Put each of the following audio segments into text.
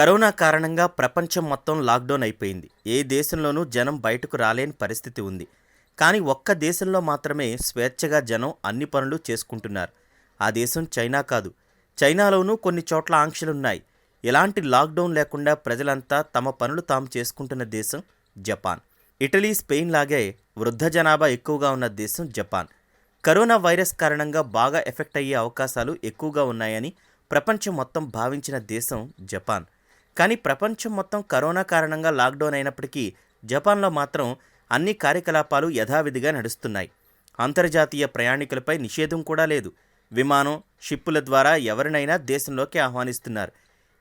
Corona కారణంగా ప్రపంచం మొత్తం లాక్డౌన్ అయిపోయింది. ఏ దేశంలోనూ జనం బయటకు రాలేని పరిస్థితి ఉంది. కానీ ఒక్క దేశంలో మాత్రమే స్వేచ్ఛగా జనం అన్ని పనులు చేసుకుంటున్నారు. ఆ దేశం చైనా కాదు. చైనాలోనూ కొన్ని చోట్ల ఆంక్షలున్నాయి. ఎలాంటి లాక్డౌన్ లేకుండా ప్రజలంతా తమ పనులు తాము చేసుకుంటున్న దేశం జపాన్. ఇటలీ స్పెయిన్ లాగే వృద్ధ జనాభా ఎక్కువగా ఉన్న దేశం జపాన్. కరోనా వైరస్ కారణంగా బాగా ఎఫెక్ట్ అయ్యే అవకాశాలు ఎక్కువగా ఉన్నాయని ప్రపంచం మొత్తం భావించిన దేశం జపాన్. కానీ ప్రపంచం మొత్తం కరోనా కారణంగా లాక్డౌన్ అయినప్పటికీ జపాన్లో మాత్రం అన్ని కార్యకలాపాలు యథావిధిగా నడుస్తున్నాయి. అంతర్జాతీయ ప్రయాణికులపై నిషేధం కూడా లేదు. విమానం షిప్పుల ద్వారా ఎవరినైనా దేశంలోకి ఆహ్వానిస్తున్నారు.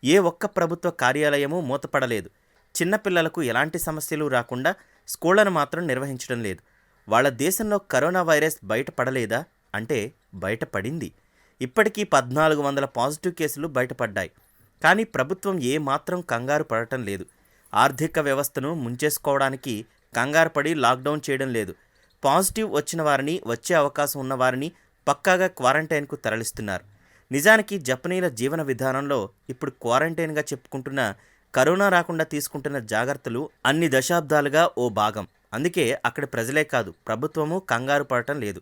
ఏ ఒక్క ప్రభుత్వ కార్యాలయము మూతపడలేదు. చిన్నపిల్లలకు ఎలాంటి సమస్యలు రాకుండా స్కూళ్ళను మాత్రం నిర్వహించడం లేదు. వాళ్ళ దేశంలో కరోనా వైరస్ బయటపడలేదా? అంటే బయటపడింది. ఇప్పటికీ పద్నాలుగు వందల పాజిటివ్ కేసులు బయటపడ్డాయి. కానీ ప్రభుత్వం ఏమాత్రం కంగారు పడటం లేదు. ఆర్థిక వ్యవస్థను ముంచేసుకోవడానికి కంగారు పడి లాక్డౌన్ చేయడం లేదు. పాజిటివ్ వచ్చిన వారిని వచ్చే అవకాశం ఉన్న వారిని పక్కాగా క్వారంటైన్కు తరలిస్తున్నారు. నిజానికి జపనీల జీవన విధానంలో ఇప్పుడు క్వారంటైన్గా చెప్పుకుంటున్న కరోనా రాకుండా తీసుకుంటున్న జాగ్రత్తలు అన్ని దశాబ్దాలుగా ఓ భాగం. అందుకే అక్కడ ప్రజలే కాదు ప్రభుత్వము కంగారు పడటం లేదు.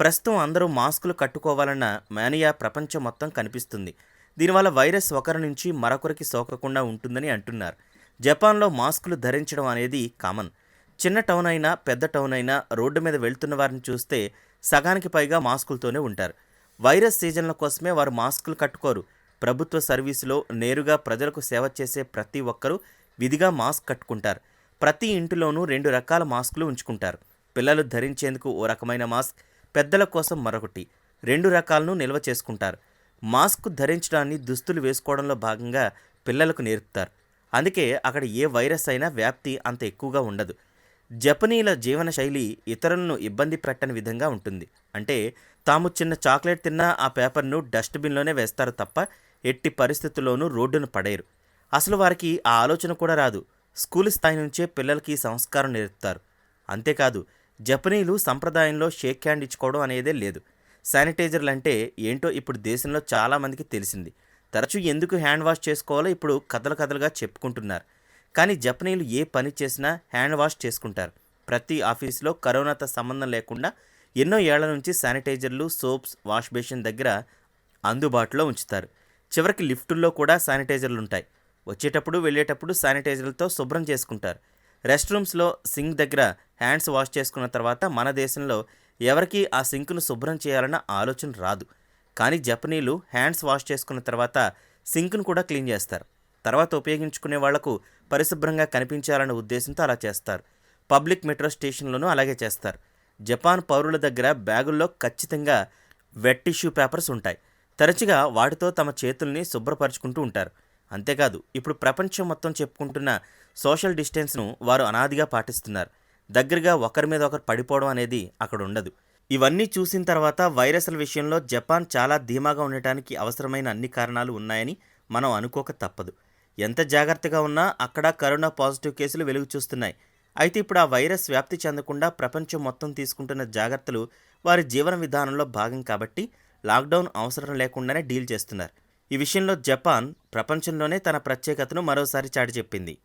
ప్రస్తుతం అందరూ మాస్కులు కట్టుకోవాలన్న మేనియా ప్రపంచం మొత్తం కనిపిస్తుంది. దీనివల్ల వైరస్ ఒకరి నుంచి మరొకరికి సోకకుండా ఉంటుందని అంటున్నారు. జపాన్లో మాస్కులు ధరించడం అనేది కామన్. చిన్న టౌన్ అయినా పెద్ద టౌన్ అయినా రోడ్డు మీద వెళ్తున్న వారిని చూస్తే సగానికి పైగా మాస్కులతోనే ఉంటారు. వైరస్ సీజన్ల కోసమే వారు మాస్కులు కట్టుకోరు. ప్రభుత్వ సర్వీసులో నేరుగా ప్రజలకు సేవ చేసే ప్రతి ఒక్కరూ విధిగా మాస్క్ కట్టుకుంటారు. ప్రతి ఇంటిలోనూ రెండు రకాల మాస్కులు ఉంచుకుంటారు. పిల్లలు ధరించేందుకు ఓ రకమైన మాస్క్ పెద్దల కోసం మరొకటి. రెండు రకాలను నిల్వ చేసుకుంటారు. మాస్క్ ధరించడాన్ని దుస్తులు వేసుకోవడంలో భాగంగా పిల్లలకు నేర్పుతారు. అందుకే అక్కడ ఏ వైరస్ అయినా వ్యాప్తి అంత ఎక్కువగా ఉండదు. జపనీల జీవన శైలి ఇతరులను ఇబ్బంది పెట్టని విధంగా ఉంటుంది. అంటే తాము చిన్న చాక్లెట్ తిన్నా ఆ పేపర్ను డస్ట్బిన్లోనే వేస్తారు తప్ప ఎట్టి పరిస్థితుల్లోనూ రోడ్డును పడేరు అసలు వారికి ఆ ఆలోచన కూడా రాదు. స్కూల్ స్థాయి నుంచే పిల్లలకి సంస్కారం నేర్పుతారు. అంతేకాదు జపనీలు సంప్రదాయంలో షేక్ హ్యాండ్ ఇచ్చుకోవడం అనేదే లేదు. శానిటైజర్లు అంటే ఏంటో ఇప్పుడు దేశంలో చాలామందికి తెలిసింది. తరచూ ఎందుకు హ్యాండ్ వాష్ చేసుకోవాలో ఇప్పుడు కథలు కథలుగా చెప్పుకుంటున్నారు. కానీ జపనీలు ఏ పని చేసినా హ్యాండ్ వాష్ చేసుకుంటారు. ప్రతి ఆఫీసులో కరోనాతో సంబంధం లేకుండా ఎన్నో ఏళ్ళ నుంచి శానిటైజర్లు సోప్స్ వాష్ బేసిన్ దగ్గర అందుబాటులో ఉంచుతారు. చివరికి లిఫ్టుల్లో కూడా శానిటైజర్లు ఉంటాయి. వచ్చేటప్పుడు వెళ్ళేటప్పుడు శానిటైజర్లతో శుభ్రం చేసుకుంటారు. రెస్ట్ రూమ్స్లో సింక్ దగ్గర హ్యాండ్స్ వాష్ చేసుకున్న తర్వాత మన దేశంలో ఎవరికి ఆ సింక్ను శుభ్రం చేయాలన్న ఆలోచన రాదు. కానీ జపనీలు హ్యాండ్స్ వాష్ చేసుకున్న తర్వాత సింక్ను కూడా క్లీన్ చేస్తారు. తర్వాత ఉపయోగించుకునే వాళ్ళకు పరిశుభ్రంగా కనిపించాలన్న ఉద్దేశంతో అలా చేస్తారు. పబ్లిక్ మెట్రో స్టేషన్లోనూ అలాగే చేస్తారు. జపాన్ పౌరుల దగ్గర బ్యాగుల్లో ఖచ్చితంగా వెట్ టిష్యూ పేపర్స్ ఉంటాయి. తరచుగా వాటితో తమ చేతుల్ని శుభ్రపరుచుకుంటూ ఉంటారు. అంతేకాదు ఇప్పుడు ప్రపంచం మొత్తం చెప్పుకుంటున్న సోషల్ డిస్టెన్స్ను వారు అనాదిగా పాటిస్తున్నారు. దగ్గరగా ఒకరి మీద ఒకరు పడిపోవడం అనేది అక్కడ ఉండదు. ఇవన్నీ చూసిన తర్వాత వైరస్ల విషయంలో జపాన్ చాలా ధీమాగా ఉండటానికి అవసరమైన అన్ని కారణాలు ఉన్నాయని మనం అనుకోక తప్పదు. ఎంత జాగ్రత్తగా ఉన్నా అక్కడ కరోనా పాజిటివ్ కేసులు వెలుగు చూస్తున్నాయి. అయితే ఇప్పుడు ఆ వైరస్ వ్యాప్తి చెందకుండా ప్రపంచం మొత్తం తీసుకుంటున్న జాగ్రత్తలు వారి జీవన విధానంలో భాగం కాబట్టి లాక్డౌన్ అవసరం లేకుండానే డీల్ చేస్తున్నారు. ఈ విషయంలో జపాన్ ప్రపంచంలోనే తన ప్రత్యేకతను మరోసారి చాటి చెప్పింది